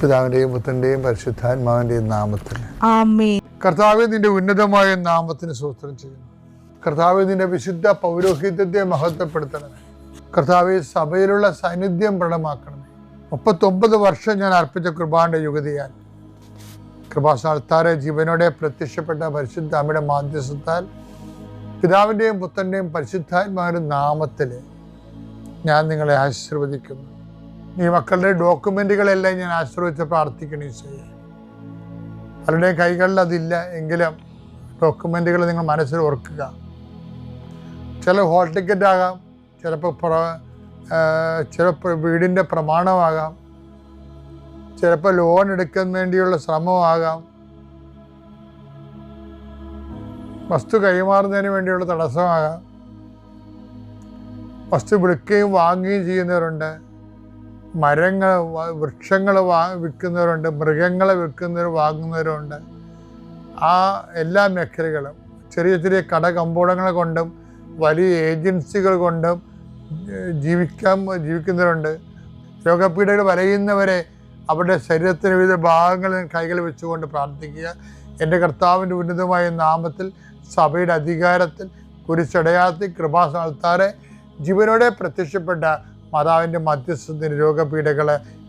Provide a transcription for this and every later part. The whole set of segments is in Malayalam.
പിതാവിന്റെയും പുത്രന്റെയും പരിശുദ്ധാത്മാവിന്റെയും നാമത്തിൽ. കർത്താവ് നിന്റെ ഉന്നതമായ നാമത്തിന് സൂത്രം ചെയ്യുന്നു. കർത്താവ് നിന്റെ വിശുദ്ധ പൗരോഹിത്യത്തെ മഹത്വപ്പെടുത്തണമേ. കർത്താവ് സഭയിലുള്ള സാന്നിധ്യം പ്രകടമാക്കണമേ. മുപ്പത്തൊമ്പത് വർഷം ഞാൻ അർപ്പിച്ച കൃപാന്റെ യുഗതിയാൽ കൃപാസ്ഥാനത്താറെ ജീവനോടെ പ്രത്യക്ഷപ്പെട്ട പരിശുദ്ധ അമ്മയുടെ മാധ്യസ്ഥത്താൽ പിതാവിന്റെയും പുത്രന്റെയും പരിശുദ്ധാത്മാവിന്റെ നാമത്തിൽ ഞാൻ നിങ്ങളെ ആശീർവദിക്കുന്നു. ഈ മക്കളുടെ ഡോക്യുമെന്റുകളെല്ലാം ഞാൻ ആശ്രയിച്ച് പ്രാർത്ഥിക്കണം ഈശോയെ. പലരുടെയും കൈകളിൽ അതില്ല എങ്കിലും ഡോക്യുമെന്റുകൾ നിങ്ങൾ മനസ്സിൽ ഓർക്കുക. ചില ഹോൾ ടിക്കറ്റ് ആകാം ചിലപ്പോൾ പ്ര ചിലപ്പോൾ വീടിന്റെ പ്രമാണമാകാം ചിലപ്പോൾ ലോൺ എടുക്കാൻ വേണ്ടിയുള്ള ശ്രമമാകാം. വസ്തു കൈമാറുന്നതിന് വേണ്ടിയുള്ള തടസ്സമാകാം. വസ്തു വിളിക്കുകയും വാങ്ങുകയും ചെയ്യുന്നവരുണ്ട്. മരങ്ങൾ വൃക്ഷങ്ങൾ വാ വിൽക്കുന്നവരുണ്ട് മൃഗങ്ങളെ വിൽക്കുന്നവർ വാങ്ങുന്നവരുണ്ട്. ആ എല്ലാ മേഖലകളും ചെറിയ ചെറിയ കട കമ്പോളങ്ങൾ കൊണ്ടും വലിയ ഏജൻസികൾ കൊണ്ടും ജീവിക്കാൻ ജീവിക്കുന്നവരുണ്ട്. രോഗപീഠകൾ വലയുന്നവരെ അവരുടെ ശരീരത്തിന് വിവിധ ഭാഗങ്ങളിൽ കൈകൾ വെച്ചുകൊണ്ട് പ്രാർത്ഥിക്കുക. എന്റെ കർത്താവിന്റെ ഉന്നതമായ നാമത്തിൽ സഭയുടെ അധികാരത്തിൽ കുരിശടയാത്തി കൃപാസ്ഥാനത്താറെ ജീവനോടെ പ്രത്യക്ഷപ്പെട്ട മാതാവിന്റെ മധ്യസ്ഥത്തിന് രോഗപീഠകളെ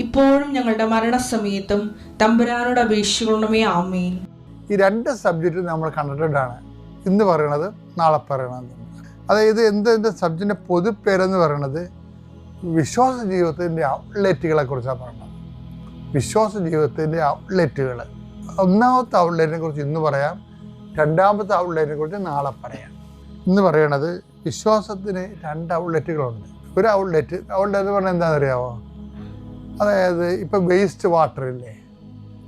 ഇപ്പോഴും ഞങ്ങളുടെ മരണസമയത്തും തമ്പുരാനോട് അപേക്ഷിക്കണമേ ആമേൻ. ഈ രണ്ട് സബ്ജക്റ്റ് നമ്മൾ കണ്ടിട്ടുണ്ടാണ്. ഇന്ന് പറയണത് നാളെ പറയണത്. അതായത് എന്തിന്റെ സബ്ജക്റ്റിന്റെ പൊതുപ്പേരെന്ന് പറയണത് വിശ്വാസ ജീവിതത്തിന്റെ ഔട്ട്ലെറ്റുകളെ കുറിച്ചാണ് പറയുന്നത് വിശ്വാസ ജീവിതത്തിന്റെ ഔട്ട്ലെറ്റുകൾ ഒന്നാമത്തെ ഔട്ട്ലെറ്റിനെ കുറിച്ച് ഇന്ന് പറയാം. രണ്ടാമത്തെ ഔട്ട്ലെറ്റിനെ കുറിച്ച് നാളെ പറയാം. ഇന്ന് പറയണത് വിശ്വാസത്തിന് രണ്ട് ഔട്ട്ലെറ്റുകളുണ്ട് ഒരു ഔട്ട്ലെറ്റ് ഔട്ട്ലെറ്റ് പറഞ്ഞാൽ എന്താണെന്ന് അറിയാമോ അതായത് ഇപ്പം വേസ്റ്റ് വാട്ടർ ഇല്ലേ?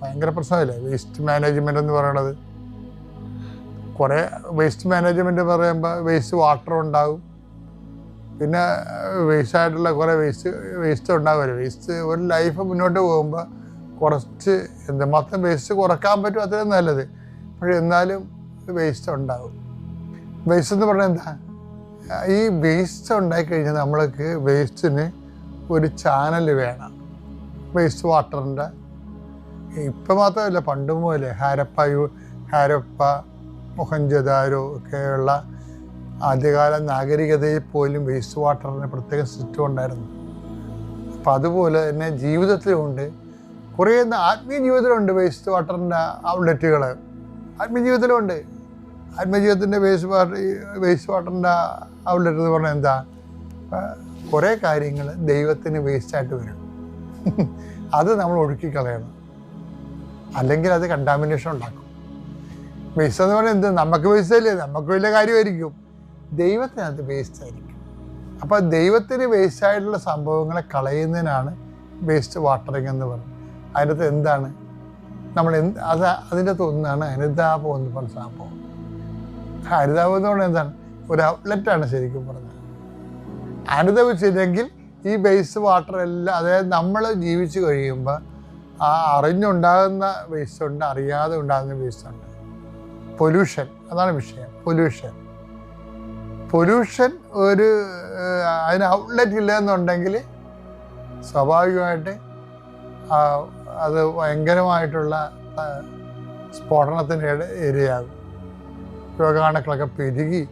ഭയങ്കര പ്രശ്നമല്ലേ വേസ്റ്റ് മാനേജ്മെന്റ് എന്ന് പറയണത്. കുറേ വേസ്റ്റ് മാനേജ്മെന്റ് പറയുമ്പോൾ വേസ്റ്റ് വാട്ടർ ഉണ്ടാകും പിന്നെ വേസ്റ്റ് ആയിട്ടുള്ള കുറേ വേസ്റ്റ് വേസ്റ്റ് ഉണ്ടാകുമല്ലോ വേസ്റ്റ് ഒരു ലൈഫ് മുന്നോട്ട് പോകുമ്പോൾ കുറച്ച് എന്തുമാത്രം വേസ്റ്റ് കുറയ്ക്കാൻ പറ്റും അത്രയും നല്ലത്. പക്ഷെ എന്നാലും വേസ്റ്റ് ഉണ്ടാകും വേസ്റ്റ് എന്ന് പറഞ്ഞാൽ എന്താ? ഈ വേസ്റ്റ് ഉണ്ടായി കഴിഞ്ഞാൽ നമ്മൾക്ക് വേസ്റ്റിന് ഒരു ചാനൽ വേണം. വേസ്റ്റ് വാട്ടറിന്റെ ഇപ്പം മാത്രമല്ല പണ്ട് മുതലേ ഹാരപ്പ യു ഹാരപ്പ മൊഹഞ്ചദാരോ ഒക്കെയുള്ള ആദ്യകാല നാഗരികതയിൽ പോലും വേസ്റ്റ് വാട്ടറിന് പ്രത്യേക സിസ്റ്റം ഉണ്ടായിരുന്നു. അപ്പം അതുപോലെ തന്നെ ജീവിതത്തിലുമുണ്ട് കുറേ ആത്മീയ ജീവിതത്തിലുണ്ട് വേസ്റ്റ് വാട്ടറിന്റെ ഔട്ട്ലെറ്റുകൾ ആത്മീയ ജീവിതത്തിലുണ്ട്. ആത്മീയ ജീവിതത്തിന്റെ വേസ്റ്റ് വാട്ടർ വേസ്റ്റ് വാട്ടറിന്റെ ഔട്ട്ലെറ്റ് എന്ന് പറഞ്ഞാൽ എന്താ? കുറേ കാര്യങ്ങൾ ദൈവത്തിന് വേസ്റ്റായിട്ട് വരും. അത് നമ്മൾ ഒഴുക്കി കളയണം അല്ലെങ്കിൽ അത് കണ്ടാമിനേഷൻ ഉണ്ടാക്കും. വേസ്റ്റ് എന്ന് പറഞ്ഞാൽ എന്ത്? നമുക്ക് വേസ്റ്റ് അല്ലേ? നമുക്ക് വലിയ കാര്യമായിരിക്കും. ദൈവത്തിനകത്ത് വേസ്റ്റ് ആയിരിക്കും. അപ്പോൾ ദൈവത്തിന് വേസ്റ്റ് ആയിട്ടുള്ള സംഭവങ്ങളെ കളയുന്നതിനാണ് വേസ്റ്റ് വാട്ടറിങ് എന്ന് പറയുന്നത്. അതിനകത്ത് എന്താണ്? നമ്മൾ എന്ത് അത് അതിന്റെ ഒന്നാണ് ഹരിതാപം എന്ന് പറഞ്ഞ സംഭവം. അനുതാപം എന്ന് പറഞ്ഞാൽ എന്താണ്? ഒരു ഔട്ട്ലെറ്റാണ് ശരിക്കും പറഞ്ഞത് അനുഭവിച്ചില്ലെങ്കിൽ ഈ വേസ്റ്റ് വാട്ടർ എല്ലാം അതായത് നമ്മൾ ജീവിച്ചു കഴിയുമ്പോൾ ആ അറിഞ്ഞുണ്ടാകുന്ന വേസ്റ്റ് ഉണ്ട് അറിയാതെ ഉണ്ടാകുന്ന വേസ്റ്റ് ഉണ്ട്. പൊല്യൂഷൻ അതാണ് വിഷയം. പൊല്യൂഷൻ പൊല്യൂഷൻ ഒരു അതിന് ഔട്ട്ലെറ്റ് ഇല്ല എന്നുണ്ടെങ്കിൽ സ്വാഭാവികമായിട്ട് അത് ഭയങ്കരമായിട്ടുള്ള സ്ഫോടനത്തിന്റെ ഇരയാകും രോഗാണുക്കളൊക്കെ പെരുകി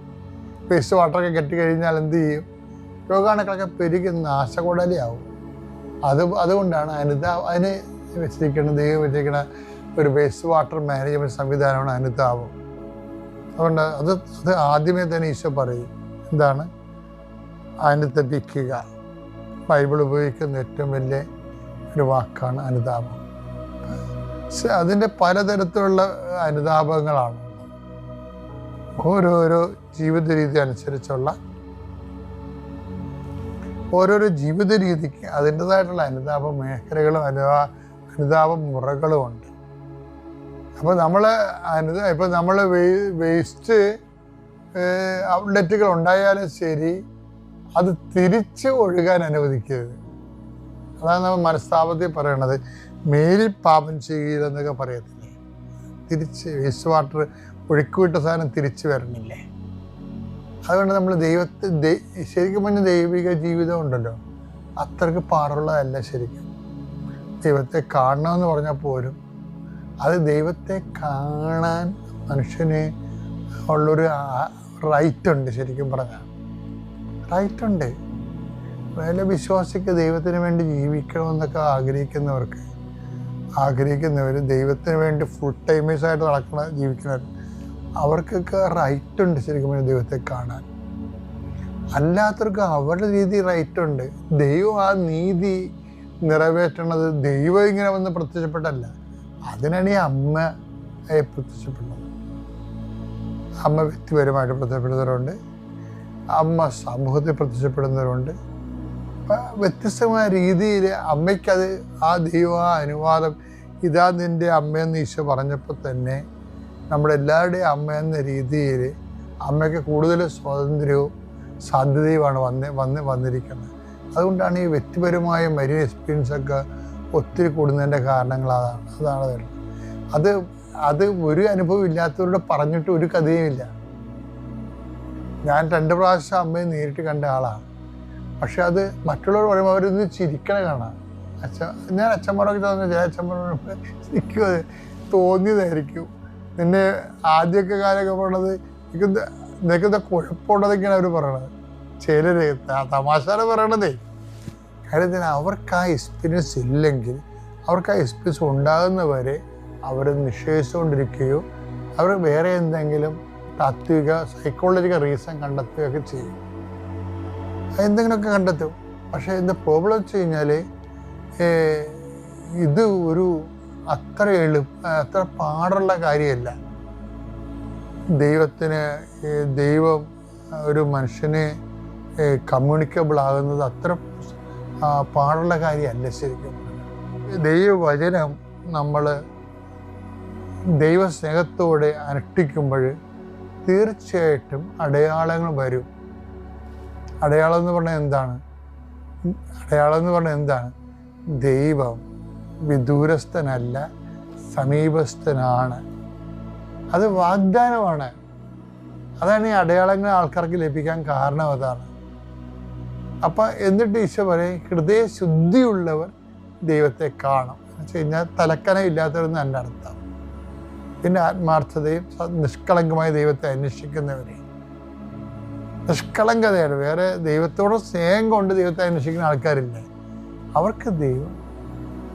വേസ്റ്റ് വാട്ടറൊക്കെ കെട്ടിക്കഴിഞ്ഞാൽ എന്ത് ചെയ്യും? രോഗാണുക്കളൊക്കെ പെരുകി നാശകുടലിയാവും അത് അതുകൊണ്ടാണ് അനിത അതിന് വെച്ചിരിക്കുന്ന ദൈവം വെച്ചിരിക്കുന്ന ഒരു വേസ്റ്റ് വാട്ടർ മാനേജ്മെന്റ് സംവിധാനമാണ് അനിതാവും. അതുകൊണ്ട് അത് അത് ആദ്യമേ തന്നെ ഈശോ പറയും എന്താണ്? അനുതപിക്കുക. ബൈബിൾ ഉപയോഗിക്കുന്ന ഏറ്റവും വലിയ ഒരു വാക്കാണ് അനുതാപം അതിന്റെ പലതരത്തിലുള്ള അനുതാപങ്ങളാണ് ഓരോരോ ജീവിത രീതി അനുസരിച്ചുള്ള ഓരോരോ ജീവിത രീതിക്ക് അതിന്റെതായിട്ടുള്ള അനുതാപ മേഖലകളും അനുതാ അനുതാപ മുറകളും ഉണ്ട്. അപ്പോൾ നമ്മൾ അനുത ഇപ്പോൾ നമ്മൾ വേസ്റ്റ് ഔട്ട്ലെറ്റുകൾ ഉണ്ടായാലും ശരി അത് തിരിച്ച് ഒഴുകാൻ അനുവദിക്കരുത്. അതാണ് നമ്മൾ മനസ്താപത്തിൽ പറയണത്. മേലിൽ പാപം ചെയ്യില്ലെന്നൊക്കെ പറയത്തില്ലേ? തിരിച്ച് വേസ്റ്റ് വാട്ടർ ഒഴുക്കിവിട്ട സാധനം തിരിച്ചു വരണില്ലേ? അതുകൊണ്ട് നമ്മൾ ദൈവത്തെ ശരിക്കും പറഞ്ഞ ദൈവിക ജീവിതം ഉണ്ടല്ലോ. അത്രയ്ക്ക് പാടുള്ളതല്ല ശരിക്കും. ദൈവത്തെ കാണണമെന്ന് പറഞ്ഞാൽ പോലും അത് ദൈവത്തെ കാണാൻ മനുഷ്യന് ഉള്ളൊരു റൈറ്റ് ഉണ്ട് ശരിക്കും പറഞ്ഞാൽ റൈറ്റ് ഉണ്ട്. വില വിശ്വാസിക്ക് ദൈവത്തിന് വേണ്ടി ജീവിക്കണമെന്നൊക്കെ ആഗ്രഹിക്കുന്നവർക്ക് ആഗ്രഹിക്കുന്നവർ ദൈവത്തിന് വേണ്ടി ഫുൾ ടൈമേഴ്സായിട്ട് നടക്കണ ജീവിക്കുന്നവർ അവർക്കൊക്കെ റൈറ്റ് ഉണ്ട് ശരിക്കും ദൈവത്തെ കാണാൻ. അല്ലാത്തവർക്ക് അവരുടെ രീതി റൈറ്റ് ഉണ്ട്. ദൈവം ആ നീതി നിറവേറ്റണത് ദൈവം ഇങ്ങനെ വന്ന് പ്രത്യക്ഷപ്പെട്ടല്ല. അതിനാണ് ഈ അമ്മ പ്രത്യക്ഷപ്പെടുന്നത്. അമ്മ വ്യക്തിപരമായിട്ട് പ്രത്യക്ഷപ്പെടുന്നവരുണ്ട്. അമ്മ സമൂഹത്തിൽ പ്രത്യക്ഷപ്പെടുന്നവരുണ്ട്. വ്യത്യസ്തമായ രീതിയിൽ അമ്മയ്ക്കത് ആ ദൈവ അനുവാദം ഇതാ നിന്റെ അമ്മയെന്ന് ഈശോ പറഞ്ഞപ്പോൾ തന്നെ നമ്മുടെ എല്ലാവരുടെയും അമ്മ എന്ന രീതിയിൽ അമ്മയ്ക്ക് കൂടുതൽ സ്വാതന്ത്ര്യവും സാധ്യതയുമാണ് വന്ന് വന്ന് വന്നിരിക്കുന്നത്. അതുകൊണ്ടാണ് ഈ വ്യക്തിപരമായ മരിയ എക്സ്പീരിയൻസൊക്കെ ഒത്തിരി കൂടുന്നതിന്റെ കാരണങ്ങൾ അതാണ്. അതാണ് അത്. അത് ഒരു അനുഭവം ഇല്ലാത്തവരോട് പറഞ്ഞിട്ട് ഒരു കഥയുമില്ല ഞാൻ രണ്ട് പ്രാവശ്യം അമ്മയെ നേരിട്ട് കണ്ട ആളാണ്. പക്ഷെ അത് മറ്റുള്ളവർ പറയുമ്പോൾ അവരൊന്ന് ചിരിക്കണ കാണാം. അച്ഛ ഞാൻ അച്ഛന്മാരൊക്കെ തോന്നുന്നു ചില അച്ഛന്മാരോട് അത് തോന്നിയതായിരിക്കും. നിന്നെ ആദ്യമൊക്കെ കാലമൊക്കെ പറയണത് നിനക്കെന്താ കുഴപ്പമുള്ളതൊക്കെയാണ് അവർ പറയണത്. ചിലര് തമാശ പറയണതേ. കാര്യത്തിന് അവർക്ക് ആ എക്സ്പീരിയൻസ് ഇല്ലെങ്കിൽ അവർക്ക് ആ എക്സ്പീരിയൻസ് ഉണ്ടാകുന്നവരെ അവർ നിഷേധിച്ചുകൊണ്ടിരിക്കുകയോ അവർ വേറെ എന്തെങ്കിലും താത്വിക സൈക്കോളജിക്കൽ റീസൺ കണ്ടെത്തുകയൊക്കെ ചെയ്യും. എന്തെങ്കിലുമൊക്കെ കണ്ടെത്തും. പക്ഷേ ഇതിന്റെ പ്രോബ്ലം വെച്ച് കഴിഞ്ഞാൽ ഇത് ഒരു അത്ര എളുപ്പ അത്ര പാടുള്ള കാര്യമല്ല. ദൈവത്തിന് ദൈവം ഒരു മനുഷ്യനെ കമ്മ്യൂണിക്കബിൾ ആകുന്നത് അത്ര പാടുള്ള കാര്യമല്ല ശരിക്കും. ദൈവവചനം നമ്മൾ ദൈവസ്നേഹത്തോടെ അനുഷ്ഠിക്കുമ്പോൾ തീർച്ചയായിട്ടും അടയാളങ്ങൾ വരും. അടയാളം എന്ന് പറഞ്ഞാൽ എന്താണ്? അടയാളം എന്ന് പറഞ്ഞാൽ എന്താണ്? ദൈവം വിദൂരസ്ഥനല്ല സമീപസ്ഥനാണ്. അത് വാഗ്ദാനമാണ്. അതാണ് ഈ അടയാളങ്ങൾ ആൾക്കാർക്ക് ലഭിക്കാൻ കാരണം അതാണ്. അപ്പം എന്നിട്ട് ഈശോ പറയും ഹൃദയശുദ്ധിയുള്ളവർ ദൈവത്തെ കാണും. എന്ന് വെച്ച് കഴിഞ്ഞാൽ തലക്കനയില്ലാത്തവരെന്ന് എന്റെ അർത്ഥം പിന്നെ ആത്മാർത്ഥതയും നിഷ്കളങ്കമായ ദൈവത്തെ അന്വേഷിക്കുന്നവരെ. നിഷ്കളങ്കതയാണ്. വേറെ ദൈവത്തോട് സ്നേഹം കൊണ്ട് ദൈവത്തെ അന്വേഷിക്കുന്ന ആൾക്കാരില്ല. അവർക്ക് ദൈവം.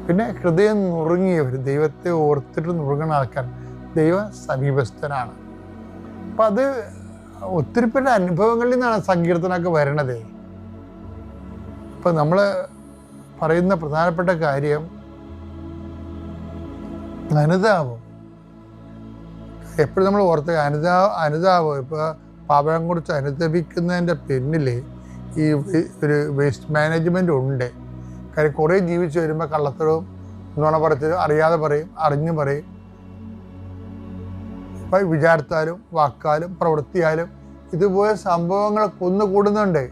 പിന്നെ ഹൃദയം നുറുങ്ങിയവർ ദൈവത്തെ ഓർത്തിട്ട് നുറുങ്ങുന്ന ആൾക്കാർ ദൈവ സമീപസ്ഥനാണ് അപ്പം അത് ഒത്തിരി പേരുടെ അനുഭവങ്ങളിൽ നിന്നാണ് സങ്കീർത്തനമൊക്കെ വരണത്. അപ്പം നമ്മൾ പറയുന്ന പ്രധാനപ്പെട്ട കാര്യം അനുതാപം. എപ്പോഴും നമ്മൾ ഓർത്ത് അനുതാ അനുതാപം. ഇപ്പോൾ പാപം കുറിച്ച് അനുദപിക്കുന്നതിന്റെ പിന്നിൽ ഈ ഒരു വേസ്റ്റ് മാനേജ്മെന്റ് ഉണ്ട്. കാര്യം കുറേ ജീവിച്ച് വരുമ്പോൾ കള്ളത്തരവും നുണ പറച്ചിലും അറിയാതെ പറയും അറിഞ്ഞു പറയും. ഇപ്പം വിചാരത്താലും വാക്കാലും പ്രവൃത്തിയാലും ഇതുപോലെ സംഭവങ്ങൾ കുന്നുകൂടുന്നുണ്ട്.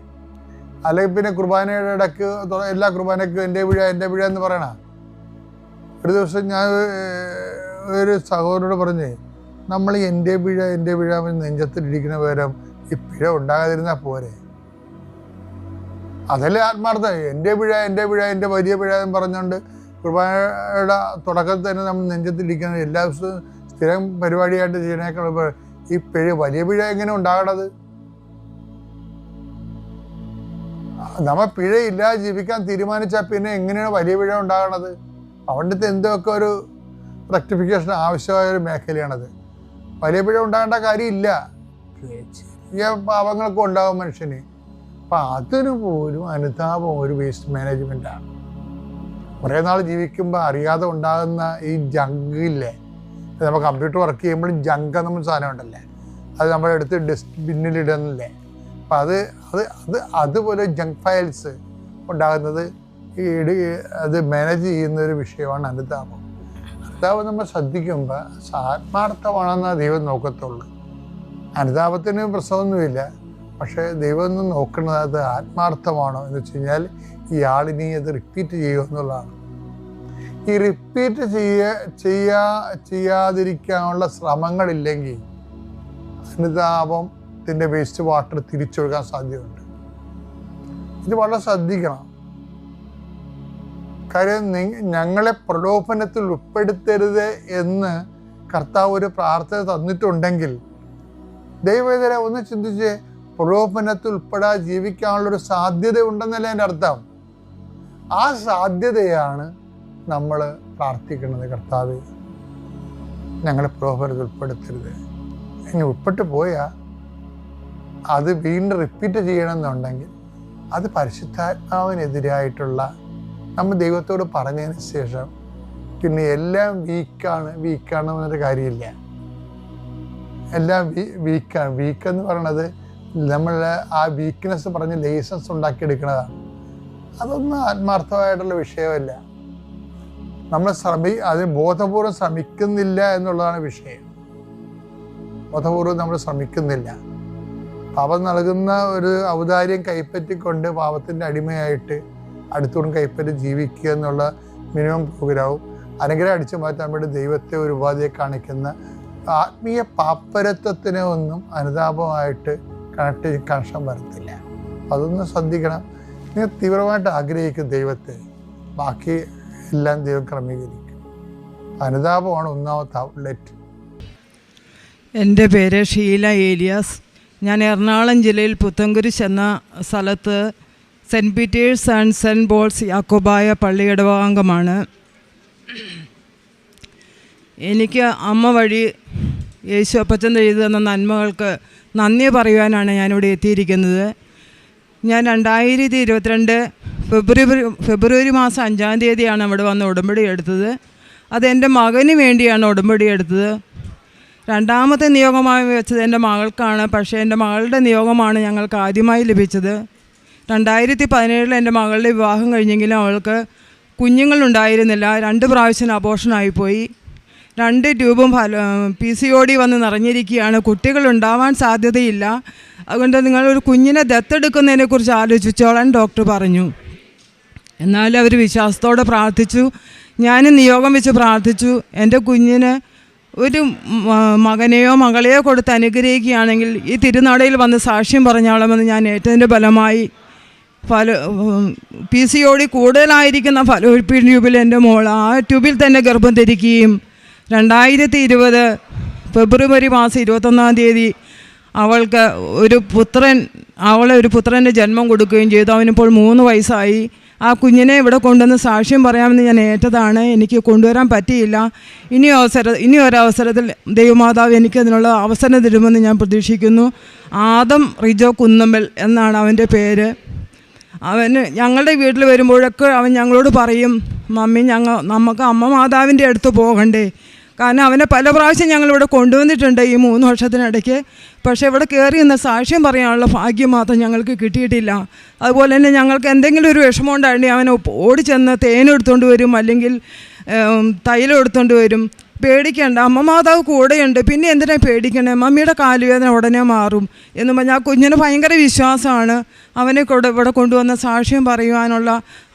അല്ലെങ്കിൽ പിന്നെ കുർബാനയുടെ ഇടയ്ക്ക് എല്ലാ കുർബാനയ്ക്കും എന്റെ പിഴ എന്റെ പിഴ എന്ന് പറയണ. ഒരു ദിവസം ഞാൻ ഒരു സഹോദരനോട് പറഞ്ഞ് നമ്മൾ എന്റെ പിഴ എന്റെ പിഴ നെഞ്ചത്തിലിരിക്കുന്ന പകരം ഈ പിഴ ഉണ്ടാകാതിരുന്നാൽ പോരെ? അതല്ലേ ആത്മാർത്ഥം. എന്റെ പിഴ എന്റെ പിഴ എന്റെ വലിയ പിഴ എന്ന് പറഞ്ഞുകൊണ്ട് കുർബാനയുടെ തുടക്കത്തിൽ തന്നെ നമ്മൾ നെഞ്ചത്തിലിരിക്കുന്നത് എല്ലാ ദിവസവും സ്ഥിരം പരിപാടിയായിട്ട് ചെയ്യണേക്കാൾ ഈ പിഴ വലിയ പിഴ എങ്ങനെ ഉണ്ടാകണത്? നമ്മ പിഴയില്ലാതെ ജീവിക്കാൻ തീരുമാനിച്ചാൽ പിന്നെ എങ്ങനെയാണ് വലിയ പിഴ ഉണ്ടാകണത്? അവിടുത്തെ എന്തൊക്കെ ഒരു റെക്ടിഫിക്കേഷൻ ആവശ്യമായ ഒരു മേഖലയാണത്. വലിയ പിഴ ഉണ്ടാകേണ്ട കാര്യമില്ല. ചെറിയ ഉണ്ടാവും മനുഷ്യന്. അപ്പം അതിന് പോലും അനുതാപം ഒരു വേസ്റ്റ് മാനേജ്മെന്റാണ് കുറേ നാൾ ജീവിക്കുമ്പോൾ അറിയാതെ ഉണ്ടാകുന്ന ഈ ജങ്കില്ലേ നമ്മൾ കമ്പ്യൂട്ടർ വർക്ക് ചെയ്യുമ്പോഴും ജങ്ക് നമ്മൾ സാധനം ഉണ്ടല്ലേ? അത് നമ്മളെടുത്ത് ഡസ്റ്റ്ബിന്നിൽ ഇടുന്നില്ലേ? അപ്പം അത് അത് അത് അതുപോലെ ജങ്ക് ഫയൽസ് ഉണ്ടാകുന്നത് ഈ അത് മാനേജ് ചെയ്യുന്ന ഒരു വിഷയമാണ് അനുതാപം. അനുതാപം നമ്മൾ ശ്രദ്ധിക്കുമ്പോൾ ആത്മാർത്ഥമാണെന്ന് ദൈവം നോക്കത്തുള്ളൂ. അനുതാപത്തിന് പ്രശ്നമൊന്നുമില്ല. പക്ഷേ ദൈവം ഒന്ന് നോക്കുന്നത് അത് ആത്മാർത്ഥമാണോ എന്ന് വെച്ച് കഴിഞ്ഞാൽ ഈ ആളിനി അത് റിപ്പീറ്റ് ചെയ്യുക എന്നുള്ളതാണ്. ഈ റിപ്പീറ്റ് ചെയ്യ ചെയ്യാ ചെയ്യാതിരിക്കാനുള്ള ശ്രമങ്ങളില്ലെങ്കിൽ അനുതാപത്തിന്റെ വേസ്റ്റ് വാട്ടർ തിരിച്ചൊഴുകാൻ സാധ്യതയുണ്ട്. ഇത് വളരെ ശ്രദ്ധിക്കണം. കാര്യം ഞങ്ങളെ പ്രലോഭനത്തിൽ ഉൾപ്പെടുത്തരുത് എന്ന് കർത്താവ് ഒരു പ്രാർത്ഥന തന്നിട്ടുണ്ടെങ്കിൽ ദൈവവേദന ഒന്ന് ചിന്തിച്ച് പ്രലോഭനത്തിൽ ഉൾപ്പെടാതെ ജീവിക്കാനുള്ളൊരു സാധ്യത ഉണ്ടെന്നല്ലേ എന്റെ അർത്ഥം. ആ സാധ്യതയാണ് നമ്മൾ പ്രാർത്ഥിക്കുന്നത് കർത്താവ് ഞങ്ങളെ പ്രോഹരത് ഉൾപ്പെടുത്തരുത്. ഇനി ഉൾപ്പെട്ട് പോയാൽ അത് വീണ്ടും റിപ്പീറ്റ് ചെയ്യണമെന്നുണ്ടെങ്കിൽ അത് പരിശുദ്ധാത്മാവിനെതിരായിട്ടുള്ള നമ്മൾ ദൈവത്തോട് പറഞ്ഞതിന് ശേഷം പിന്നെ എല്ലാം വീക്കാണ് വീക്കാണ് എന്നൊരു കാര്യമില്ല. എല്ലാം വീ വീക്കാണ് വീക്ക് എന്ന് പറയണത് നമ്മൾ ആ വീക്ക്നെസ് പറഞ്ഞ് ലൈസൻസ് ഉണ്ടാക്കിയെടുക്കുന്നതാണ് അതൊന്നും ആത്മാർത്ഥമായിട്ടുള്ള വിഷയമല്ല. നമ്മൾ ശ്രമി അതിന് ബോധപൂർവം ശ്രമിക്കുന്നില്ല എന്നുള്ളതാണ് വിഷയം. ബോധപൂർവം നമ്മൾ ശ്രമിക്കുന്നില്ല പാപം നൽകുന്ന ഒരു ഔദാര്യം കൈപ്പറ്റിക്കൊണ്ട് പാപത്തിന്റെ അടിമയായിട്ട് അടുത്തോടും കൈപ്പറ്റി ജീവിക്കുക എന്നുള്ള മിനിമം പ്രോഗ്രാമും അനുഗ്രഹം അടിച്ചു മാറ്റാൻ വേണ്ടി ദൈവത്തെ ഒരു ഉപാധിയെ കാണിക്കുന്ന ആത്മീയ പാപ്പരത്വത്തിനെ ഒന്നും അനുതാപമായിട്ട് കണക്ട് കണക്ഷൻ വരത്തില്ല. അതൊന്ന് ശ്രദ്ധിക്കണം. നിങ്ങൾ തീവ്രമായിട്ട് ആഗ്രഹിക്കും ദൈവത്തെ. ബാക്കി എല്ലാം ദൈവം ക്രമീകരിക്കും. അനുതാപമാണ് ഒന്നാമത്തെ ഔട്ട്ലെറ്റ് എന്റെ പേര് ഷീല ഏലിയാസ്. ഞാൻ എറണാകുളം ജില്ലയിൽ പുത്തങ്കുരിശ് എന്ന സ്ഥലത്ത് saint Peter's and saint Paul's Yakobaya പള്ളി ഇടവാംഗമാണ് എനിക്ക് അമ്മ വഴി യേശു അപ്പച്ചൻ ചെയ്തു തന്ന നന്മകൾക്ക് നന്ദി പറയുവാനാണ് ഞാനിവിടെ എത്തിയിരിക്കുന്നത്. ഞാൻ രണ്ടായിരത്തി ഇരുപത്തിരണ്ട് ഫെബ്രുവരി ഫെബ്രുവരി മാസം അഞ്ചാം തീയതിയാണ് അവിടെ വന്ന് ഉടമ്പടി എടുത്തത്. അത് എന്റെ മകന് വേണ്ടിയാണ് ഉടമ്പടി എടുത്തത്. രണ്ടാമത്തെ നിയോഗമായി വെച്ചത് എന്റെ മകൾക്കാണ്. പക്ഷേ എന്റെ മകളുടെ നിയോഗമാണ് ഞങ്ങൾക്ക് ആദ്യമായി ലഭിച്ചത്. രണ്ടായിരത്തി പതിനേഴിൽ എന്റെ മകളുടെ വിവാഹം കഴിഞ്ഞെങ്കിലും അവൾക്ക് കുഞ്ഞുങ്ങളുണ്ടായിരുന്നില്ല. രണ്ട് പ്രാവശ്യം അബോഷനായിപ്പോയി രണ്ട് ട്യൂബും പി സി ഒ ഡി വന്ന് നിറഞ്ഞിരിക്കുകയാണ്. കുട്ടികൾ ഉണ്ടാവാൻ സാധ്യതയില്ല. അതുകൊണ്ട് നിങ്ങളൊരു കുഞ്ഞിനെ ദത്തെടുക്കുന്നതിനെക്കുറിച്ച് ആലോചിച്ചോളാൻ ഡോക്ടർ പറഞ്ഞു. എന്നാലും അവർ വിശ്വാസത്തോടെ പ്രാർത്ഥിച്ചു. ഞാനും നിയോഗം വെച്ച് പ്രാർത്ഥിച്ചു. എന്റെ കുഞ്ഞിന് ഒരു മകനെയോ മകളെയോ കൊടുത്ത് അനുഗ്രഹിക്കുകയാണെങ്കിൽ ഈ തിരുനാടയിൽ വന്ന് സാക്ഷ്യം പറഞ്ഞോളമെന്ന് ഞാൻ ഏറ്റതിന്റെ ഫലമായി ഫല പി സി ഡി കൂടുതലായിരിക്കുന്ന ഫലോപ്പി ട്യൂബിൽ എന്റെ മോൾ ആ ട്യൂബിൽ തന്നെ ഗർഭം ധരിക്കുകയും രണ്ടായിരത്തി ഇരുപത് ഫെബ്രുവരി മാസം ഇരുപത്തൊന്നാം തീയതി അവൾക്ക് ഒരു പുത്രൻ അവളെ ഒരു പുത്രന്റെ ജന്മം കൊടുക്കുകയും ചെയ്തു. അവനിപ്പോൾ മൂന്ന് വയസ്സായി. ആ കുഞ്ഞിനെ ഇവിടെ കൊണ്ടുവന്ന് സാക്ഷ്യം പറയാമെന്ന് ഞാൻ ഏറ്റതാണ്. എനിക്ക് കൊണ്ടുവരാൻ പറ്റിയില്ല. ഇനി അവസര ഇനി ഒരവസരത്തിൽ ദൈവമാതാവ് എനിക്ക് അതിനുള്ള അവസരം തരുമെന്ന് ഞാൻ പ്രതീക്ഷിക്കുന്നു. ആദം റിജോ കുന്നമ്മൽ എന്നാണ് അവന്റെ പേര്. അവന് ഞങ്ങളുടെ വീട്ടിൽ വരുമ്പോഴൊക്കെ അവൻ ഞങ്ങളോട് പറയും മമ്മി ഞങ്ങൾ നമുക്ക് അമ്മ മാതാവിന്റെ അടുത്ത് പോകണ്ടേ. കാരണം അവനെ പല പ്രാവശ്യം ഞങ്ങളിവിടെ കൊണ്ടുവന്നിട്ടുണ്ട് ഈ മൂന്ന് വർഷത്തിനിടയ്ക്ക്. പക്ഷേ ഇവിടെ കയറി നിന്ന് സാക്ഷ്യം പറയാനുള്ള ഭാഗ്യം മാത്രം ഞങ്ങൾക്ക് കിട്ടിയിട്ടില്ല. അതുപോലെ തന്നെ ഞങ്ങൾക്ക് എന്തെങ്കിലും ഒരു വിഷമം ഉണ്ടായിരുന്നു അവനെ ഓടി ഓടിച്ചെന്ന് തേനെടുത്തുകൊണ്ട് വരും അല്ലെങ്കിൽ തൈലം എടുത്തുകൊണ്ട് വരും. പേടിക്കേണ്ട അമ്മ മാതാവ് കൂടെയുണ്ട്. പിന്നെ എന്തിനാ പേടിക്കണേ? മമ്മിയുടെ കാലുവേദന ഉടനെ മാറും എന്ന് പറഞ്ഞാൽ കുഞ്ഞിന് ഭയങ്കര വിശ്വാസമാണ് അവനെ കൂടെ ഇവിടെ കൊണ്ടുവന്ന സാക്ഷ്യം പറയുവാനുള്ള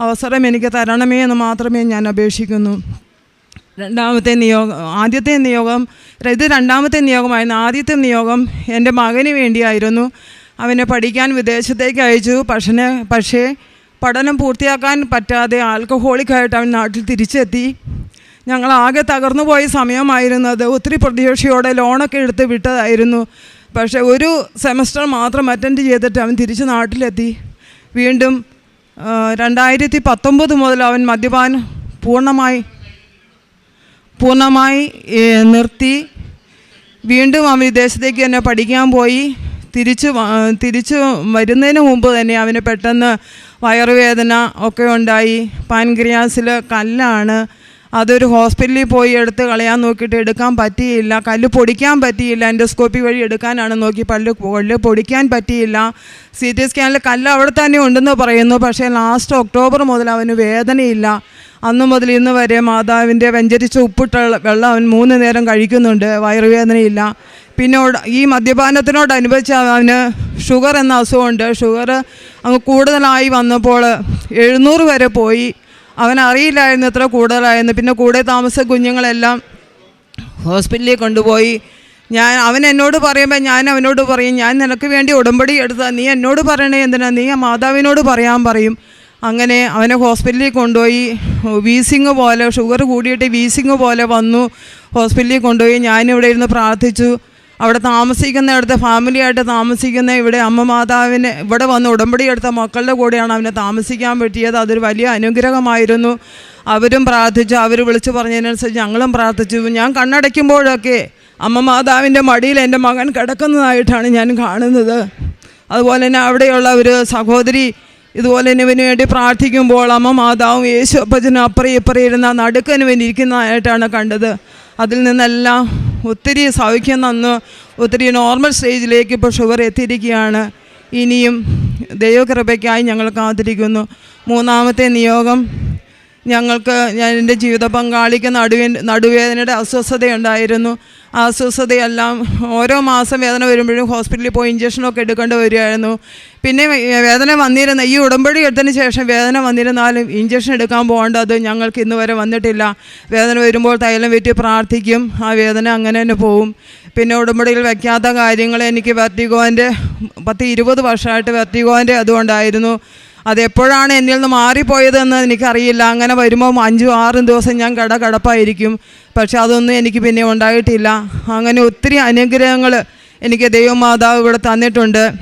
അവസരം എനിക്ക് തരണമേ എന്ന് മാത്രമേ ഞാൻ അപേക്ഷിക്കുന്നു. രണ്ടാമത്തെ നിയോഗം ആദ്യത്തെ നിയോഗം ഇത് രണ്ടാമത്തെ നിയോഗമായിരുന്നു. ആദ്യത്തെ നിയോഗം എന്റെ മകന് വേണ്ടിയായിരുന്നു. അവനെ പഠിക്കാൻ വിദേശത്തേക്ക് അയച്ചു. പക്ഷേ പക്ഷേ പഠനം പൂർത്തിയാക്കാൻ പറ്റാതെ ആൽക്കഹോളിക്കായിട്ട് അവൻ നാട്ടിൽ തിരിച്ചെത്തി. ഞങ്ങൾ ആകെ തകർന്നു പോയ സമയമായിരുന്നത് ഒത്തിരി പ്രതീക്ഷയോടെ ലോണൊക്കെ എടുത്ത് വിട്ടതായിരുന്നു. പക്ഷേ ഒരു സെമസ്റ്റർ മാത്രം അറ്റൻഡ് ചെയ്തിട്ട് അവൻ തിരിച്ച് നാട്ടിലെത്തി. വീണ്ടും രണ്ടായിരത്തി പത്തൊമ്പത് മുതൽ അവൻ മദ്യപാനം പൂർണമായി പൂർണമായി നിർത്തി. വീണ്ടും അവൻ വിദേശത്തേക്ക് തന്നെ പഠിക്കാൻ പോയി. തിരിച്ച് തിരിച്ച് വരുന്നതിന് മുമ്പ് തന്നെ അവന് പെട്ടെന്ന് വയറുവേദന ഒക്കെ ഉണ്ടായി. പാൻക്രിയാസിൽ കല്ലാണ്. അതൊരു ഹോസ്പിറ്റലിൽ പോയി എടുത്ത് കളയാൻ നോക്കിയിട്ട് എടുക്കാൻ പറ്റിയില്ല. കല്ല് പൊടിക്കാൻ പറ്റിയില്ല. എൻഡോസ്കോപ്പി വഴി എടുക്കാനാണ് നോക്കി പല്ല് കല്ല് പൊടിക്കാൻ പറ്റിയില്ല. സി ടി സ്കാനിൽ കല്ല് അവിടെ തന്നെ ഉണ്ടെന്ന് പറയുന്നു. പക്ഷേ ലാസ്റ്റ് ഒക്ടോബർ മുതൽ അവന് വേദനയില്ല. അന്ന് മുതൽ ഇന്ന് വരെ മാതാവിന്റെ വെഞ്ചരിച്ച ഉപ്പിട്ട വെള്ളം അവൻ മൂന്ന് നേരം കഴിക്കുന്നുണ്ട് വയറുവേദനയില്ല. പിന്നെ ഈ മദ്യപാനത്തിനോടനുബന്ധിച്ച് അവന് ഷുഗർ എന്ന അസുഖമുണ്ട്. ഷുഗർ അങ്ങ് കൂടുതലായി വന്നപ്പോൾ എഴുന്നൂറ് വരെ പോയി. അവൻ അറിയില്ലായിരുന്നു എത്ര കൂടുതലായിരുന്നു പിന്നെ കൂടെ താമസ കുഞ്ഞുങ്ങളെല്ലാം ഹോസ്പിറ്റലിൽ കൊണ്ടുപോയി. ഞാൻ അവൻ എന്നോട് പറയുമ്പോൾ ഞാൻ അവനോട് പറയും ഞാൻ നിനക്ക് വേണ്ടി ഉടമ്പടി എടുത്താൽ നീ എന്നോട് പറയണേ എന്തിനാ? നീ ആ മാതാവിനോട് പറയാൻ പറയും. അങ്ങനെ അവനെ ഹോസ്പിറ്റലിൽ കൊണ്ടുപോയി. വീസിങ് പോലെ ഷുഗർ കൂടിയിട്ട് വീസിങ് പോലെ വന്നു. ഹോസ്പിറ്റലിൽ കൊണ്ടുപോയി. ഞാനിവിടെ ഇരുന്ന് പ്രാർത്ഥിച്ചു. അവിടെ താമസിക്കുന്നിടത്ത് ഫാമിലിയായിട്ട് താമസിക്കുന്ന ഇവിടെ അമ്മ മാതാവിനെ ഇവിടെ വന്ന് ഉടമ്പടി എടുത്ത മക്കളുടെ കൂടെയാണ് അവനെ താമസിക്കാൻ പറ്റിയത്. അതൊരു വലിയ അനുഗ്രഹമായിരുന്നു. അവരും പ്രാർത്ഥിച്ചു. അവർ വിളിച്ചു പറഞ്ഞതിനനുസരിച്ച് ഞങ്ങളും പ്രാർത്ഥിച്ചു. ഞാൻ കണ്ണടയ്ക്കുമ്പോഴൊക്കെ അമ്മ മാതാവിന്റെ മടിയിൽ എന്റെ മകൻ കിടക്കുന്നതായിട്ടാണ് ഞാൻ കാണുന്നത്. അതുപോലെ തന്നെ അവിടെയുള്ള ഒരു സഹോദരി ഇതുപോലെ ഇവന് വേണ്ടി പ്രാർത്ഥിക്കുമ്പോൾ അമ്മ മാതാവും യേശു അപ്പച്ചനും അപ്പുറം ഇപ്പുറം ഇരുന്ന നടുക്കന് വേണ്ടി ഇരിക്കുന്നതായിട്ടാണ് കണ്ടത്. അതിൽ നിന്നെല്ലാം ഒത്തിരി സൗഖ്യം തന്നു. ഒത്തിരി നോർമൽ സ്റ്റേജിലേക്ക് ഇപ്പോൾ ഷുഗർ എത്തിയിരിക്കുകയാണ്. ഇനിയും ദൈവകൃപയ്ക്കായി ഞങ്ങൾ കാത്തിരിക്കുന്നു. മൂന്നാമത്തെ നിയോഗം ഞങ്ങൾക്ക് ഞാൻ എന്റെ ജീവിത പങ്കാളിക്ക് നടുവേ നടുവേദനയുടെ അസ്വസ്ഥതയുണ്ടായിരുന്നു. അസ്വസ്ഥതയെല്ലാം ഓരോ മാസം വേദന വരുമ്പോഴും ഹോസ്പിറ്റലിൽ പോയി ഇഞ്ചക്ഷനൊക്കെ എടുക്കേണ്ടി വരികയായിരുന്നു. പിന്നെ വേദന വന്നിരുന്ന ഈ ഉടമ്പടി എടുത്തതിന് ശേഷം വേദന വന്നിരുന്നാലും ഇഞ്ചക്ഷൻ എടുക്കാൻ പോകേണ്ടത് ഞങ്ങൾക്ക് ഇന്ന് വരെ വന്നിട്ടില്ല. വേദന വരുമ്പോൾ തൈലം വെറ്റി പ്രാർത്ഥിക്കും ആ വേദന അങ്ങനെ തന്നെ പോവും. പിന്നെ ഉടമ്പടിയിൽ വയ്ക്കാത്ത കാര്യങ്ങൾ എനിക്ക് വെർട്ടിഗോന്റെ പത്ത് ഇരുപത് വർഷമായിട്ട് വെർട്ടിഗോന്റെ അതുകൊണ്ടായിരുന്നു. അതെപ്പോഴാണ് എന്നിൽ നിന്ന് മാറിപ്പോയതെന്ന് എനിക്കറിയില്ല. അങ്ങനെ വരുമ്പോൾ അഞ്ചും ആറും ദിവസം ഞാൻ കട കടപ്പായിരിക്കും. പക്ഷെ അതൊന്നും എനിക്ക് പിന്നെ ഉണ്ടായിട്ടില്ല. അങ്ങനെ ഒത്തിരി അനുഗ്രഹങ്ങൾ എനിക്ക് ദൈവമാതാവ് ഇവിടെ തന്നിട്ടുണ്ട്.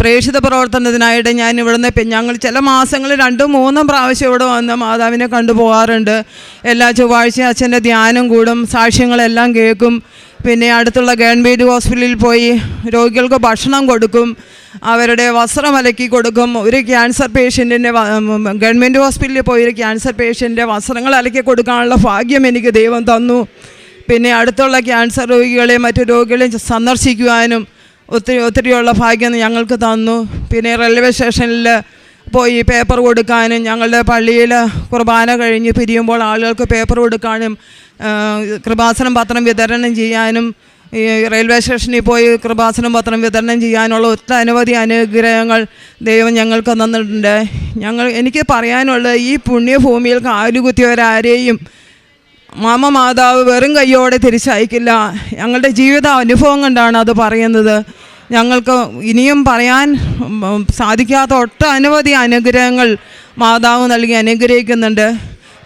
പ്രേക്ഷിത പ്രവർത്തനത്തിനായിട്ട് ഞാൻ ഇവിടുന്ന് ഞങ്ങൾ ചില മാസങ്ങളിൽ രണ്ടും മൂന്നും പ്രാവശ്യം ഇവിടെ വന്ന് മാതാവിനെ കണ്ടു പോകാറുണ്ട് എല്ലാ ചൊവ്വാഴ്ചയും അച്ഛന്റെ ധ്യാനം കൂടും സാക്ഷ്യങ്ങളെല്ലാം കേൾക്കും. പിന്നെ അടുത്തുള്ള ഗവൺമെന്റ് ഹോസ്പിറ്റലിൽ പോയി രോഗികൾക്ക് ഭക്ഷണം കൊടുക്കും. അവരുടെ വസ്ത്രം അലക്കി കൊടുക്കും. ഒരു ക്യാൻസർ പേഷ്യന്റിന്റെ ഗവൺമെന്റ് ഹോസ്പിറ്റലിൽ പോയി ഒരു ക്യാൻസർ പേഷ്യന്റെ വസ്ത്രങ്ങൾ അലക്കി കൊടുക്കാനുള്ള ഭാഗ്യം എനിക്ക് ദൈവം തന്നു. പിന്നെ അടുത്തുള്ള ക്യാൻസർ രോഗികളെ മറ്റു രോഗികളെയും സന്ദർശിക്കുവാനും ഒത്തിരി ഒത്തിരിയുള്ള ഭാഗ്യം ഞങ്ങൾക്ക് തന്നു. പിന്നെ റെയിൽവേ സ്റ്റേഷനിൽ പോയി പേപ്പർ കൊടുക്കാനും ഞങ്ങളുടെ പള്ളിയിൽ കുർബാന കഴിഞ്ഞ് പിരിയുമ്പോൾ ആളുകൾക്ക് പേപ്പർ കൊടുക്കാനും കൃപാസനം പത്രം വിതരണം ചെയ്യാനും ഈ റെയിൽവേ സ്റ്റേഷനിൽ പോയി കൃപാസനം പത്രം വിതരണം ചെയ്യാനുള്ള ഒട്ടനവധി അനുഗ്രഹങ്ങൾ ദൈവം ഞങ്ങൾക്ക് തന്നിട്ടുണ്ട്. ഞങ്ങൾ എനിക്ക് പറയാനുള്ളത് ഈ പുണ്യഭൂമിയിൽ കാലുകുത്തിയവരാരെയും മാമ മാതാവ് വെറും കയ്യോടെ തിരിച്ചയക്കില്ല. ഞങ്ങളുടെ ജീവിത അനുഭവം കൊണ്ടാണ് അത് പറയുന്നത്. ഞങ്ങൾക്ക് ഇനിയും പറയാൻ സാധിക്കാത്ത ഒട്ടനവധി അനുഗ്രഹങ്ങൾ മാതാവ് നൽകി അനുഗ്രഹിക്കുന്നുണ്ട്.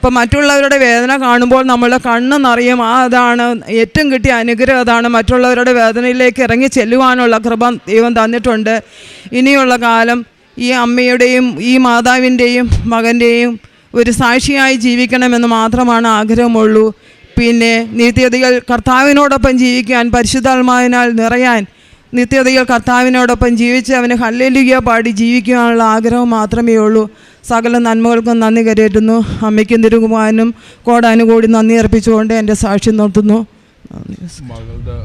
ഇപ്പം മറ്റുള്ളവരുടെ വേദന കാണുമ്പോൾ നമ്മളുടെ കണ്ണ് നിറയും ആ അതാണ് ഏറ്റവും കിട്ടിയ അനുഗ്രഹം അതാണ് മറ്റുള്ളവരുടെ വേദനയിലേക്ക് ഇറങ്ങി ചെല്ലുവാനുള്ള കൃപ ദൈവം തന്നിട്ടുണ്ട്. ഇനിയുള്ള കാലം ഈ അമ്മയുടെയും ഈ മാതാവിന്റെയും മകന്റെയും ഒരു സാക്ഷിയായി ജീവിക്കണമെന്ന് മാത്രമാണ് ആഗ്രഹമുള്ളൂ. പിന്നെ നിത്യതകൾ കർത്താവിനോടൊപ്പം ജീവിക്കാൻ പരിശുദ്ധാത്മാവിനാൽ നിറയാൻ നിത്യതകൾ കർത്താവിനോടൊപ്പം ജീവിച്ച് അവന് ഹല്ലലുക പാടി ജീവിക്കുവാനുള്ള ആഗ്രഹം മാത്രമേ ഉള്ളൂ സകല നന്മകൾക്കും നന്ദി കരയറ്റുന്നു അമ്മയ്ക്കും തിരുകുമാരനും കോടാനുകൂടി നന്ദി അർപ്പിച്ചുകൊണ്ട് എന്റെ സാക്ഷി നിർത്തുന്നു. മകളുടെ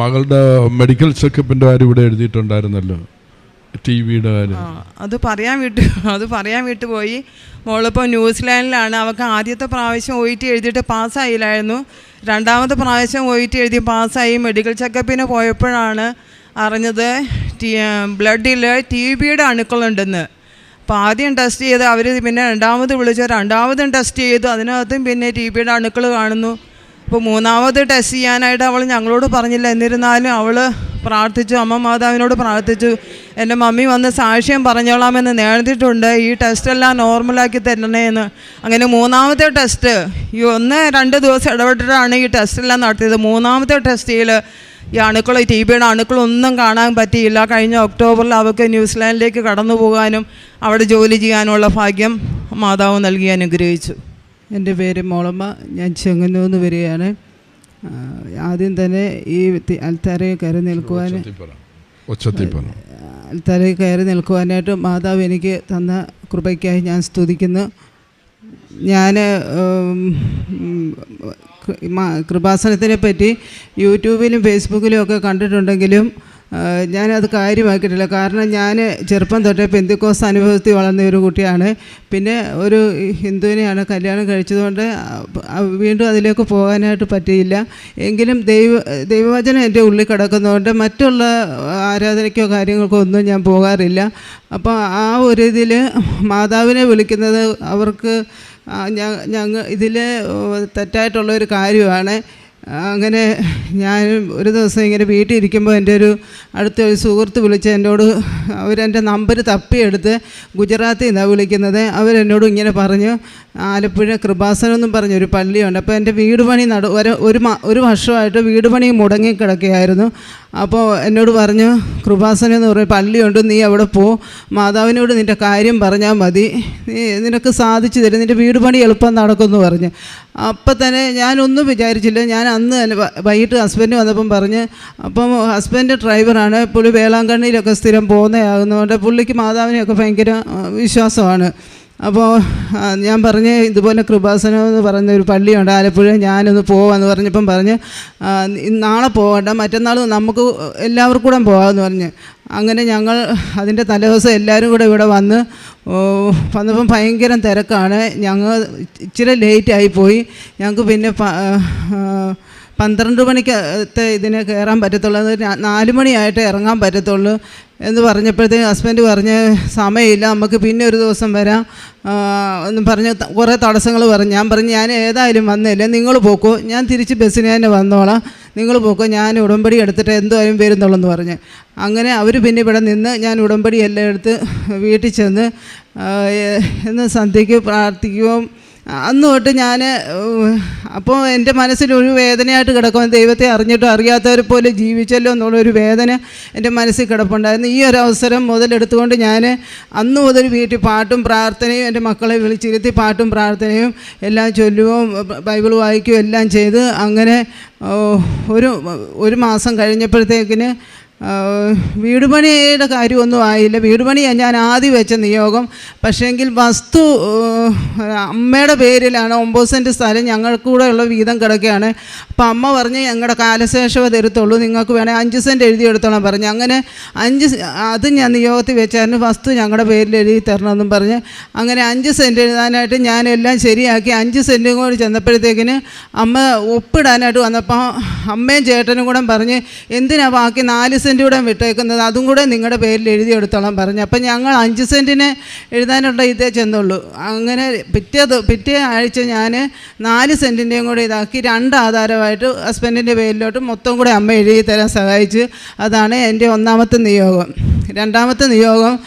മകളുടെ മെഡിക്കൽ ചെക്കപ്പിന്റെ കാര്യം ഇവിടെ എഴുതിയിട്ടുണ്ടായിരുന്നല്ലോ. ടി വിയുടെ കാര്യം. അത് പറയാൻ വിട്ടു അത് പറയാൻ വിട്ടു വിട്ടുപോയി മോളിപ്പോൾ ന്യൂസിലാൻഡിലാണ്. അവൾക്ക് ആദ്യത്തെ പ്രാവശ്യം ഒ ടി എഴുതിയിട്ട് പാസ്സായില്ലായിരുന്നു. രണ്ടാമത്തെ പ്രാവശ്യം ഒ ടി എഴുതി പാസ്സായി. മെഡിക്കൽ ചെക്കപ്പിന് പോയപ്പോഴാണ് അറിഞ്ഞത് ബ്ലഡിൽ ടി ബിയുടെ അണുക്കളുണ്ടെന്ന് അപ്പോൾ ആദ്യം ടെസ്റ്റ് ചെയ്ത് അവർ പിന്നെ രണ്ടാമത് വിളിച്ചു. രണ്ടാമതും ടെസ്റ്റ് ചെയ്തു. അതിനകത്തും പിന്നെ ടി ബിയുടെ അണുക്കൾ കാണുന്നു. അപ്പോൾ മൂന്നാമത് ടെസ്റ്റ് ചെയ്യാനായിട്ട് അവൾ ഞങ്ങളോട് പറഞ്ഞില്ല. എന്നിരുന്നാലും അവൾ പ്രാർത്ഥിച്ചു. അമ്മ മാതാവിനോട് പ്രാർത്ഥിച്ചു. എന്റെ മമ്മി വന്ന് സാക്ഷ്യം പറഞ്ഞോളാമെന്ന് നേടിയിട്ടുണ്ട് ഈ ടെസ്റ്റെല്ലാം നോർമലാക്കി തരണേ എന്ന് അങ്ങനെ മൂന്നാമത്തെ ടെസ്റ്റ് ഈ ഒന്ന് രണ്ട് ദിവസം ഇടപെട്ടിട്ടാണ് ഈ ടെസ്റ്റെല്ലാം നടത്തിയത്. മൂന്നാമത്തെ ടെസ്റ്റിൽ ഈ അണുക്കൾ ടി ബിയുടെ അണുക്കളൊന്നും കാണാൻ പറ്റിയില്ല. കഴിഞ്ഞ ഒക്ടോബറിൽ അവർക്ക് ന്യൂസിലാൻഡിലേക്ക് കടന്നു പോകാനും അവിടെ ജോലി ചെയ്യാനുള്ള ഭാഗ്യം മാതാവ് നൽകി അനുഗ്രഹിച്ചു. എന്റെ പേര് മോളമ്മ. ഞാൻ ചെങ്ങന്നൂന്ന് വരികയാണ്. ആദ്യം തന്നെ ഈ അൽത്താരയിൽ കയറി നിൽക്കുവാൻ. അൽത്താരയിൽ കയറി നിൽക്കുവാനായിട്ട് മാതാവ് എനിക്ക് തന്ന കൃപയ്ക്കായി ഞാൻ സ്തുതിക്കുന്നു. ഞാൻ കൃപാസനത്തിനെ പറ്റി യൂട്യൂബിലും ഫേസ്ബുക്കിലും ഒക്കെ കണ്ടിട്ടുണ്ടെങ്കിലും ഞാനത് കാര്യമാക്കിയിട്ടില്ല. കാരണം ഞാൻ ചെറുപ്പം തൊട്ടേ പെന്തിക്കോസ് അനുഭവത്തിൽ വളർന്ന ഒരു കുട്ടിയാണ്. പിന്നെ ഒരു ഹിന്ദുവിനെയാണ് കല്യാണം കഴിച്ചതുകൊണ്ട് വീണ്ടും അതിലേക്ക് പോകാനായിട്ട് പറ്റിയില്ല. എങ്കിലും ദൈവ ദൈവവചനം എന്റെ ഉള്ളിൽ കിടക്കുന്നതുകൊണ്ട് മറ്റുള്ള ആരാധനയ്ക്കോ കാര്യങ്ങൾക്കോ ഒന്നും ഞാൻ പോകാറില്ല. അപ്പോൾ ആ ഒരു ഇതിൽ മാതാവിനെ വിളിക്കുന്നത് അവർക്ക് ഞങ്ങൾ ഇതിൽ തെറ്റായിട്ടുള്ള ഒരു കാര്യമാണ്. അങ്ങനെ ഞാൻ ഒരു ദിവസം ഇങ്ങനെ വീട്ടിൽ ഇരിക്കുമ്പോൾ എന്റെ ഒരു അടുത്ത ഒരു സുഹൃത്ത് വിളിച്ച് എന്നോട് അവരെന്റെ നമ്പർ തപ്പിയെടുത്ത് ഗുജറാത്തിൽ നിന്നാണ് വിളിക്കുന്നത്. അവരെന്നോട് ഇങ്ങനെ പറഞ്ഞു ആലപ്പുഴ കൃപാസനം എന്നും പറഞ്ഞ ഒരു പള്ളിയുണ്ട്. അപ്പോൾ എന്റെ വീട് പണി നട ഒരു ഒരു വർഷമായിട്ട് വീട് പണി മുടങ്ങിക്കിടക്കുകയായിരുന്നു. അപ്പോൾ എന്നോട് പറഞ്ഞു കൃപാസനം എന്ന് പറഞ്ഞ പള്ളിയുണ്ട് നീ അവിടെ പോ. മാതാവിനോട് നിന്റെ കാര്യം പറഞ്ഞാൽ മതി. നീ നിനക്ക് സാധിച്ചു തരും. നിന്റെ വീട് പണി എളുപ്പം നടക്കുമെന്ന് പറഞ്ഞു. അപ്പം തന്നെ ഞാനൊന്നും വിചാരിച്ചില്ല. ഞാൻ അന്ന് തന്നെ വൈകിട്ട് ഹസ്ബൻഡ് വന്നപ്പം പറഞ്ഞ് അപ്പം ഹസ്ബൻഡ് ഡ്രൈവറാണ് പുള്ളി വേളാങ്കണ്ണിയിലൊക്കെ സ്ഥിരം പോകുന്നതാകുന്നതുകൊണ്ട് പുള്ളിക്ക് മാതാവിനെയൊക്കെ ഭയങ്കര വിശ്വാസമാണ്. അപ്പോൾ ഞാൻ പറഞ്ഞ് ഇതുപോലെ കൃപാസനം എന്ന് പറഞ്ഞ ഒരു പള്ളിയുണ്ട്. ആലപ്പുഴ ഞാനൊന്ന് പോവാമെന്ന് പറഞ്ഞപ്പം പറഞ്ഞ് നാളെ പോകണ്ട മറ്റന്നാൾ നമുക്ക് എല്ലാവർക്കും കൂടെ പോകാമെന്ന് പറഞ്ഞ്. അങ്ങനെ ഞങ്ങൾ അതിന്റെ തലേദിവസം എല്ലാവരും കൂടെ ഇവിടെ വന്ന് വന്നപ്പം ഭയങ്കര തിരക്കാണ്. ഞങ്ങൾ ഇച്ചിരി ലേറ്റായി പോയി. ഞങ്ങൾക്ക് പിന്നെ പന്ത്രണ്ട് മണിക്കത്തെ ഇതിന് കയറാൻ പറ്റത്തുള്ളൂ. അത് നാല് മണിയായിട്ട് ഇറങ്ങാൻ പറ്റത്തുള്ളൂ എന്ന് പറഞ്ഞപ്പോഴത്തേക്ക് ഹസ്ബൻഡ് പറഞ്ഞ് സമയമില്ല നമുക്ക് പിന്നെ ഒരു ദിവസം വരാം. എന്ന് പറഞ്ഞ് കുറേ തടസ്സങ്ങൾ പറഞ്ഞു. ഞാൻ പറഞ്ഞു ഞാൻ ഏതായാലും വന്നില്ല നിങ്ങൾ പോക്കോ. ഞാൻ തിരിച്ച് ബസ്സിന് തന്നെ വന്നോളാം. നിങ്ങൾ പോക്കോ. ഞാൻ ഉടമ്പടി എടുത്തിട്ട് എന്തായാലും വരുന്നുള്ളൂ എന്ന് പറഞ്ഞ്. അങ്ങനെ അവർ പിന്നെ ഇവിടെ നിന്ന് ഞാൻ ഉടമ്പടി എല്ലാം എടുത്ത് വീട്ടിൽ ചെന്ന് എന്ന് സന്ധ്യയ്ക്ക് പ്രാർത്ഥിക്കുകയും അന്ന് തൊട്ട് ഞാൻ അപ്പോൾ എന്റെ മനസ്സിൽ ഒരു വേദനയായിട്ട് കിടക്കും. ദൈവത്തെ അറിഞ്ഞിട്ടും അറിയാത്തവരെ പോലെ ജീവിച്ചല്ലോ എന്നുള്ളൊരു വേദന എന്റെ മനസ്സിൽ കിടപ്പുണ്ടായിരുന്നു. ഈ ഒരു അവസരം മുതലെടുത്തുകൊണ്ട് ഞാൻ അന്ന് മുതൽ വീട്ടിൽ പാട്ടും പ്രാർത്ഥനയും എന്റെ മക്കളെ വിളിച്ചിരുത്തി പാട്ടും പ്രാർത്ഥനയും എല്ലാം ചൊല്ലുകയും ബൈബിൾ വായിക്കുകയും എല്ലാം ചെയ്ത് അങ്ങനെ ഒരു ഒരു മാസം കഴിഞ്ഞപ്പോഴത്തേക്കിന് ആ, വീട് പണിയുടെ കാര്യമൊന്നും ആയില്ല. വീട് പണിയാണ് ഞാൻ ആദ്യം വെച്ച നിയോഗം. പക്ഷേങ്കിൽ വസ്തു അമ്മയുടെ പേരിലാണ് ഒമ്പത് സെന്റ് സ്ഥലം ഞങ്ങൾക്ക് കൂടെ ഉള്ള വീതം കിടക്കുകയാണ്. അപ്പം അമ്മ പറഞ്ഞ് ഞങ്ങളുടെ കാലശേഷവ തരുത്തുള്ളൂ. നിങ്ങൾക്ക് വേണേൽ അഞ്ച് സെന്റ് എഴുതി എടുത്തോളാം പറഞ്ഞു. അങ്ങനെ അഞ്ച് അത് ഞാൻ നിയോഗത്തിൽ വെച്ചായിരുന്നു വസ്തു ഞങ്ങളുടെ പേരിൽ എഴുതി തരണമെന്നും പറഞ്ഞ്. അങ്ങനെ അഞ്ച് സെന്റ് എഴുതാനായിട്ട് ഞാനെല്ലാം ശരിയാക്കി. അഞ്ച് സെന്റും കൂടി ചെന്നപ്പോഴത്തേക്കിന് അമ്മ ഒപ്പിടാനായിട്ട് വന്നപ്പോൾ അമ്മയും ചേട്ടനും കൂടെ പറഞ്ഞ് എന്തിനാ ബാക്കി നാല് സെന്റ് കൂടെ വിട്ടേക്കുന്നത് അതും കൂടെ നിങ്ങളുടെ പേരിൽ എഴുതി എടുത്തോളാം പറഞ്ഞു. അപ്പം ഞങ്ങൾ അഞ്ച് സെന്റിന് എഴുതാനുള്ള ഇതേ ചെന്നുള്ളൂ. അങ്ങനെ പിറ്റേ പിറ്റേ ആഴ്ച ഞാൻ നാല് സെന്റിന്റെയും കൂടെ ഇതാക്കി രണ്ട് ആധാരമായിട്ട് ഹസ്ബൻഡിന്റെ പേരിലോട്ട് മൊത്തം കൂടെ അമ്മ എഴുതി തരാൻ സഹായിച്ച്. അതാണ് എന്റെ ഒന്നാമത്തെ നിയോഗം. രണ്ടാമത്തെ നിയോഗം